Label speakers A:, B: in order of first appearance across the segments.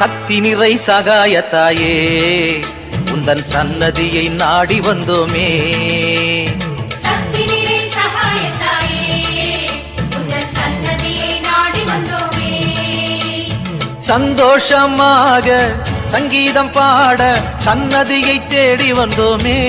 A: சக்தி நிறை சகாயத்தாயே உந்தன் சன்னதியை நாடி வந்தோமே.
B: சக்தி நிறை சகாயத்தாயே உங்கள் சன்னதியை நாடி வந்தோமே.
A: சந்தோஷமாக சங்கீதம் பாட சன்னதியை தேடி வந்தோமே.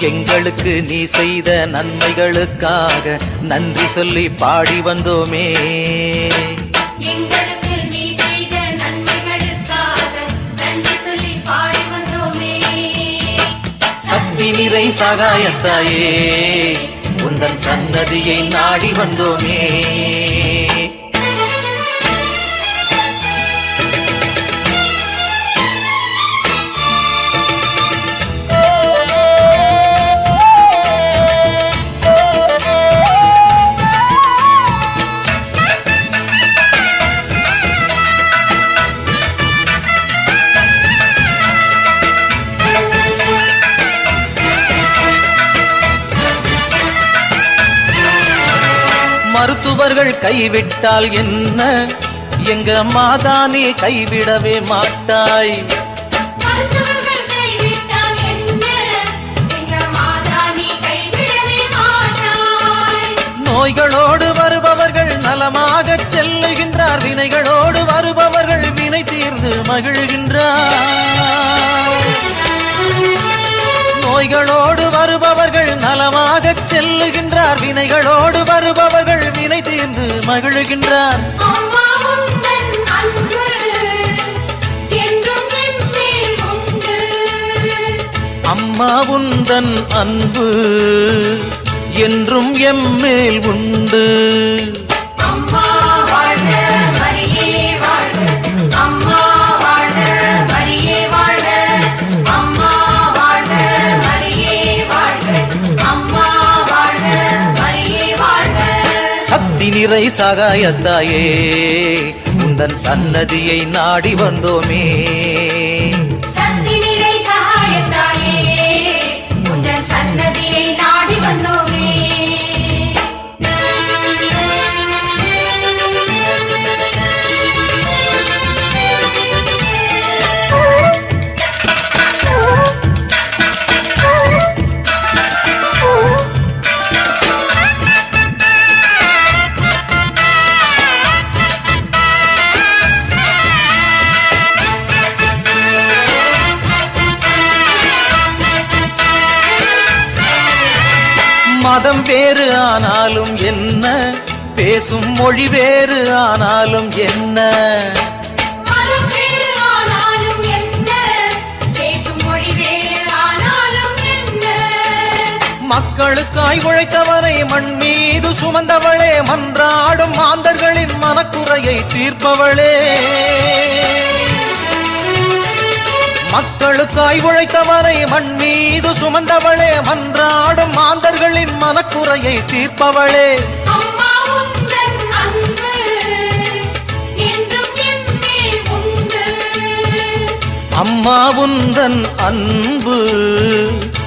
A: எங்களுக்கு நீ செய்த நன்மைகளுக்காக நன்றி சொல்லி பாடி வந்தோமே. சக்தி நிறை சகாயத்தாயே உந்தன் சன்னதியை நாடி வந்தோமே. மருத்துவர்கள் கைவிட்டால் என்ன? எங்க மாதானே கைவிடவே மாட்டாய்.
B: மாதா நீ கைவிடவே
A: நோய்களோடு வருபவர்கள் நலமாக செல்லுகின்றார். வினைகளோடு வருபவர்கள் வினை தீர்ந்து மகிழ்கின்றார். நோய்களோடு வருபவர்கள் நலமாக செல்லுகின்றார். வினைகளோடு வருபவர்கள் வினை தீர்ந்து மகிழ்கின்றார்.
B: அம்மா உந்தன் அன்பு என்றும் எம்மேல் உண்டு.
A: இறை சகாயத்தாயே உந்தன் சன்னதியை நாடி வந்தோமே. மதம் வேறு ஆனாலும் என்ன? பேசும் மொழி வேறு ஆனாலும் என்ன? மக்களுக்காய் உழைத்தவரை மண் மீது சுமந்தவளே மன்றாடும் மாந்தர்களின் மனக்குறையை தீர்ப்பவளே. மக்களுக்காய் உழைத்தவரை மண் மீது சுமந்தவளே மன்றாடும் மாந்தர்களின் மனக்குறையை தீர்ப்பவளே.
B: அம்மா உந்தன் அன்பு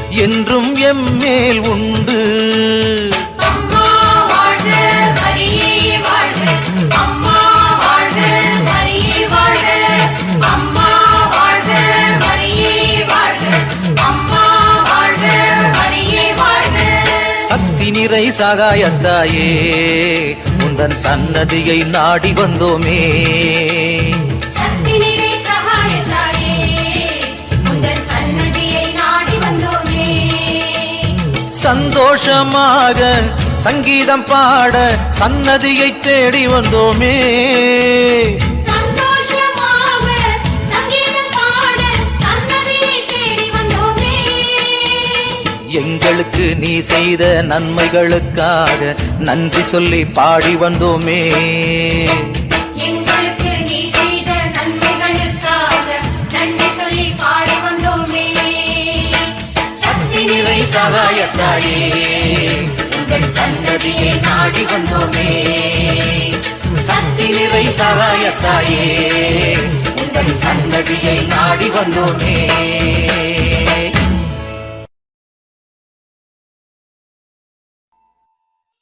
B: என்றும் எம்மேல் உண்டு.
A: நிறை சகாயத்தாயே உந்தன் சன்னதியை நாடி வந்தோமே. சந்தோஷமாக சங்கீதம் பாட சன்னதியை தேடி வந்தோமே. எங்களுக்கு நீ செய்த நன்மைகளுக்காக நன்றி சொல்லி பாடி வந்தோமே.
B: எங்களுக்கு பாடி வந்தோமே.
A: சகாயத்தாயே உங்கள் சன்னதியை நாடி வந்தோமே. சக்தி நிறை சகாயத்தாயே உங்கள் சன்னதியை நாடி வந்தோமே.